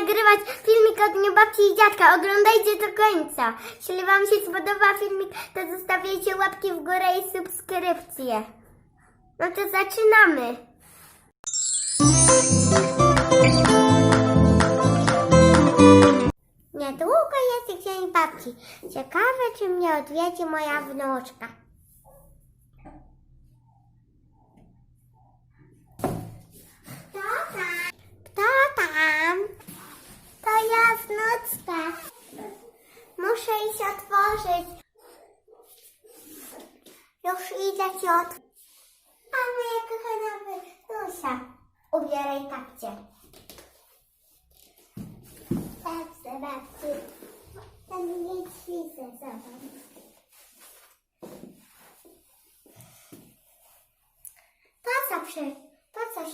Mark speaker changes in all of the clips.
Speaker 1: nagrywać filmik od mnie babci i dziadka. Oglądajcie do końca. Jeśli wam się spodoba filmik, to zostawiajcie łapki w górę i subskrypcje. No to zaczynamy. Niedługo jest dzień babci. Ciekawe, czy mnie odwiedzi moja wnuczka. Kto tam? Kto tam? To ja wnuczka. Muszę iść otworzyć. Już idę ci od... A moja kochana wnusia. Ubieraj kapcie. Dobrze, babci. Ten nie ćwiczę, zobacz. Po co, przy, po coś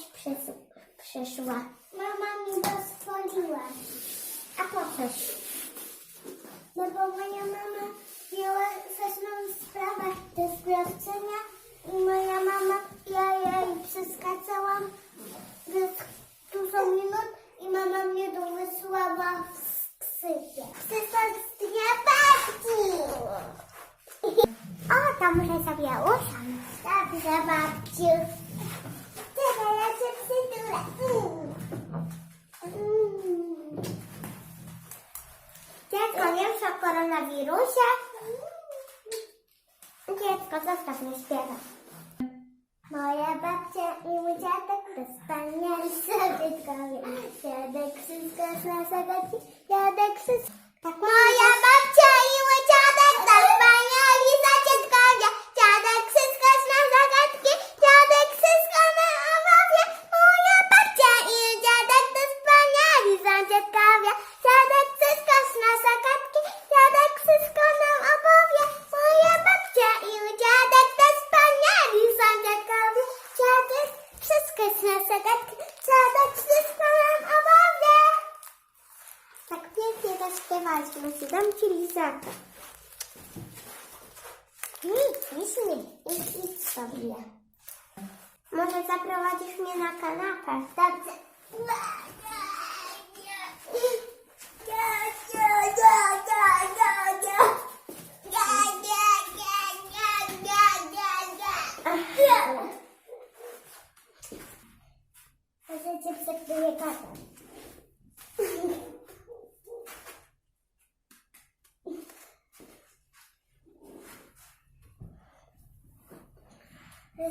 Speaker 1: przyszła? Mama mi pozwoliła. A po coś? No bo moja mama miała ważną sprawę do sprawdzenia i moja mama, ja jej przeskakałam przez dużo minut i mama mnie tu wysłała w psycie. Przestania babci! O, to muszę sobie usiąść. Dobrze, babciu. Czekaj, ja cię przytulę. Mm. Mm. Dziecko, wiesz o koronawirusie? Dziecko, zostaw mnie śpiewać. Moja babcia i mój dziadek to wspaniali sobie Dziadek wszystko zna zagadki, dziadek wszystko... Tak, moja babcia i mój dziadek to wspaniali zadziadkowie. Dziadek wszystko zna zagadki, dziadek wszystko na owowie. Moja babcia i dziadek to wspaniali zadziadkowie. Dziadek wszystko zna zagadki, dziadek wszystko nam opowie. Moja babcia i mój dziadek to wspaniali zadziadkowie. Dziadek wszystko zna zagadki, dziadek wszystko nam opowie. Tak pięknie zaśpiewaliśmy ci, dam ci lizaka. Nic, nic nie, idź, idź sobie. Może zaprowadzisz mnie na kanapę? Dobrze.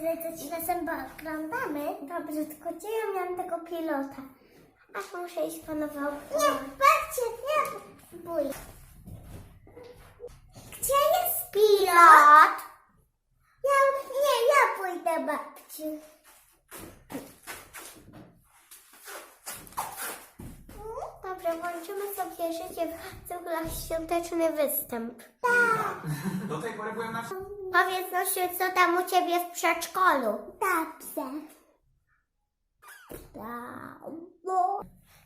Speaker 1: To ci czasem oglądamy. Dobrze, tylko gdzie ja miałam tego pilota? Aż muszę iść po nową. Nie, patrzcie, nie bój. Gdzie jest pilot? Ja, nie, ja pójdę babci. Dobrze, włączymy sobie życie w cuglach świąteczny występ. Tak.
Speaker 2: Do tej pory byłem na...
Speaker 1: Powiedz Nosiu, co tam u ciebie w przedszkolu? Dobrze.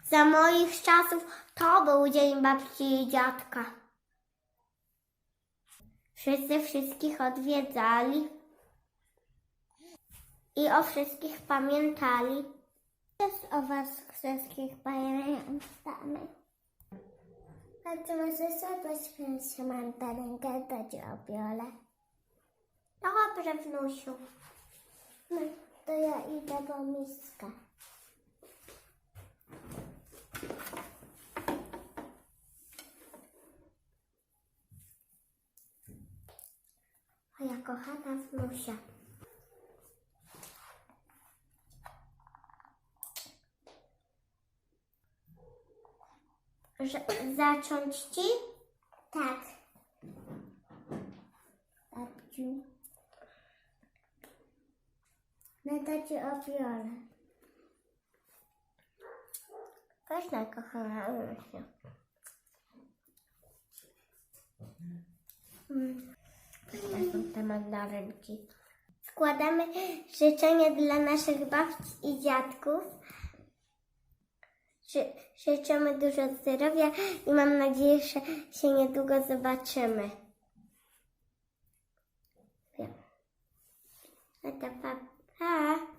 Speaker 1: Za moich czasów to był dzień babci i dziadka. Wszyscy wszystkich odwiedzali i o wszystkich pamiętali. Też o was wszystkich pamiętamy. Ty możesz zabrać się mandarynkę do dziobiole. Dobrze, wnusiu. No, to ja idę po miskę. Moja kochana wnusia. Że, zacząć ci? Tak. Babciu. No to ci obiorę. Pyszna, kochana Ulusia. Mm. Te mandarynki. Składamy życzenia dla naszych babci i dziadków. Ży- życzymy dużo zdrowia i mam nadzieję, że się niedługo zobaczymy. Wiem. No to pa, Ha.